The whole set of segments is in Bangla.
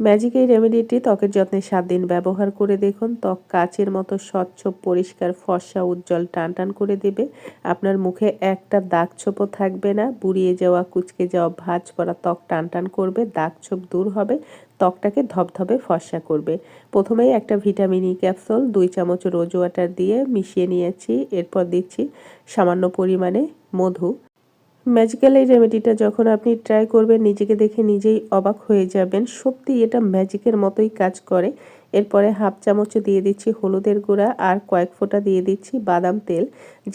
ম্যাজিক এই রেমেডিটি ত্বকের যত্নে সাত দিন ব্যবহার করে দেখুন। ত্বক কাচের মতো স্বচ্ছ, পরিষ্কার, ফর্সা, উজ্জ্বল টান টান করে দেবে। আপনার মুখে একটা দাগ ছোপও থাকবে না। বুড়িয়ে যাওয়া, কুচকে যাওয়া, ভাঁজ করা ত্বক টান টান করবে, দাগ ছোপ দূর হবে, ত্বকটাকে ধবধবে, ফর্সা করবে। প্রথমেই একটা ভিটামিন ই ক্যাপসুল, দুই চামচ রোজ ওয়াটার দিয়ে মিশিয়ে নিয়েছি। এরপর দিচ্ছি সামান্য পরিমাণে মধু। ম্যাজিক্যাল এই রেমেডিটা যখন আপনি ট্রাই করবেন, নিজেকে দেখে নিজেই অবাক হয়ে যাবেন সত্যি এটা ম্যাজিকের মতোই কাজ করে। এরপরে হাফ চামচ দিয়ে দিচ্ছি হলুদের গুঁড়া আর কয়েক ফোঁটা দিয়ে দিচ্ছি বাদাম তেল।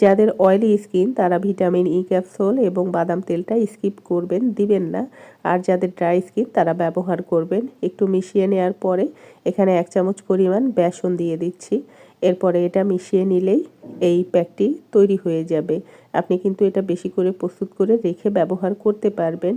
যাদের অয়েলি স্কিন তারা ভিটামিন ই ক্যাপসুল এবং বাদাম তেলটা স্কিপ করবেন, দিবেন না। আর যাদের ড্রাই স্কিন তারা ব্যবহার করবেন। একটু মিশিয়ে নেওয়ার পরে এখানে এক চামচ পরিমাণ বেসন দিয়ে দিচ্ছি। এরপরে এটা মিশিয়ে নিলেই এই প্যাকটি তৈরি হয়ে যাবে। আপনি কিন্তু এটা বেশি করে প্রস্তুত করে রেখে ব্যবহার করতে পারবেন।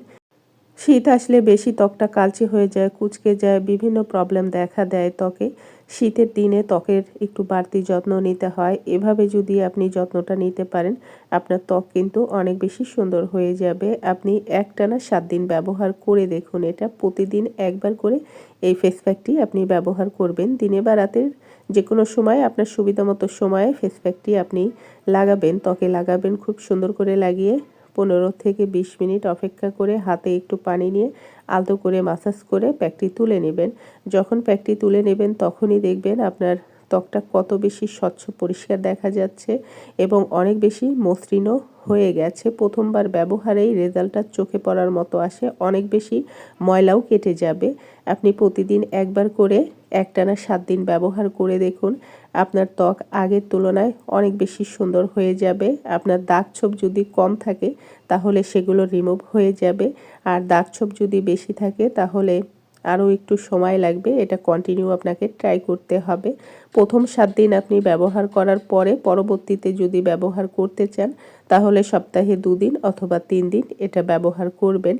শীত আসলে বেশি ত্বকটা কালচে হয়ে যায়, কুচকে যায়, বিভিন্ন প্রবলেম দেখা দেয় ত্বকে। শীতের দিনে ত্বকের একটু বাড়তি যত্ন নিতে হয়। এভাবে যদি আপনি যত্নটা নিতে পারেন, আপনার ত্বক কিন্তু অনেক বেশি সুন্দর হয়ে যাবে। আপনি একটানা সাত দিন ব্যবহার করে দেখুন, এটা প্রতিদিন একবার করে এই ফেস প্যাকটি আপনি ব্যবহার করবেন। দিনে বা রাতের যে কোনো সময়, আপনার সুবিধা মতো সময়ে ফেস প্যাকটি আপনি লাগাবেন, ত্বকে লাগাবেন, খুব সুন্দর করে লাগিয়ে পনেরো থেকে বিশ মিনিট অপেক্ষা করে হাতে একটু পানি নিয়ে আলতো করে মাসাজ করে প্যাকটি তুলে নেবেন। যখন প্যাকটি তুলে নেবেন, তখনই দেখবেন আপনার ত্বকটা কত বেশি স্বচ্ছ পরিষ্কার দেখা যাচ্ছে এবং অনেক বেশি মসৃণও হয়ে গেছে। প্রথমবার ব্যবহারেই রেজাল্টটা চোখে পড়ার মতো আসে। অনেক বেশি ময়লাও কেটে যাবে। আপনি প্রতিদিন একবার করে একটানা সাত দিন ব্যবহার করে দেখুন। আপনার ত্বক আগের তুলনায় অনেক বেশি সুন্দর হয়ে যাবে। আপনার দাগ ছোপ যদি কম থাকে তাহলে সেগুলো রিমুভ হয়ে যাবে। আর দাগ ছোপ যদি বেশি থাকে তাহলে আরও একটু সময় লাগবে, এটা কন্টিনিউ আপনাকে ট্রাই করতে হবে। প্রথম সাত দিন আপনি ব্যবহার করার পরে পরবর্তীতে যদি ব্যবহার করতে চান, তাহলে সপ্তাহে দুদিন অথবা তিন দিন এটা ব্যবহার করবেন।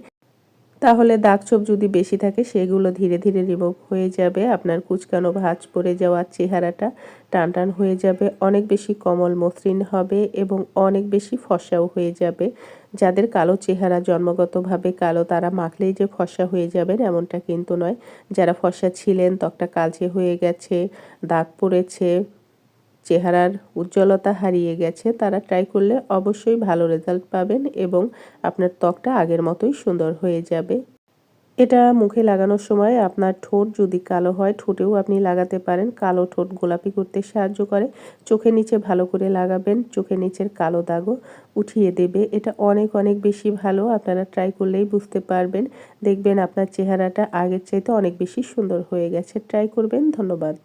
তাহলে দাগ ছোপ যদি বেশি থাকে, সেগুলো ধীরে ধীরে রিমুভ হয়ে যাবে। আপনার কুচকানো, ভাঁজ পড়ে যাওয়ার চেহারাটা টান টান হয়ে যাবে। অনেক বেশি কমল মসৃণ হবে এবং অনেক বেশি ফসাও হয়ে যাবে। যাদের কালো চেহারা জন্মগতভাবে কালো, তারা মাখলেই যে ফসা হয়ে যাবেন এমনটা কিন্তু নয়। যারা ফসা ছিলেন, ত্বকটা কালচে হয়ে গেছে, দাগ পড়েছে চেহারার উজ্জ্বলতা হারিয়ে গেছে, তারা ট্রাই করলে অবশ্যই ভালো রেজাল্ট পাবেন এবং আপনার ত্বকটা আগের মতোই সুন্দর হয়ে যাবে। এটা মুখে লাগানোর সময় আপনার ঠোঁট যদি কালো হয়, ঠোঁটেও আপনি লাগাতে পারেন। কালো ঠোঁট গোলাপি করতে সাহায্য করে। চোখের নিচে ভালো করে লাগাবেন। চোখের নিচের কালো দাগও উঠিয়ে দেবে। এটা অনেক অনেক বেশি ভালো। আপনারা ট্রাই করলেই বুঝতে পারবেন। দেখবেন আপনার চেহারাটা আগের চাইতে অনেক বেশি সুন্দর হয়ে গেছে। ট্রাই করবেন। ধন্যবাদ।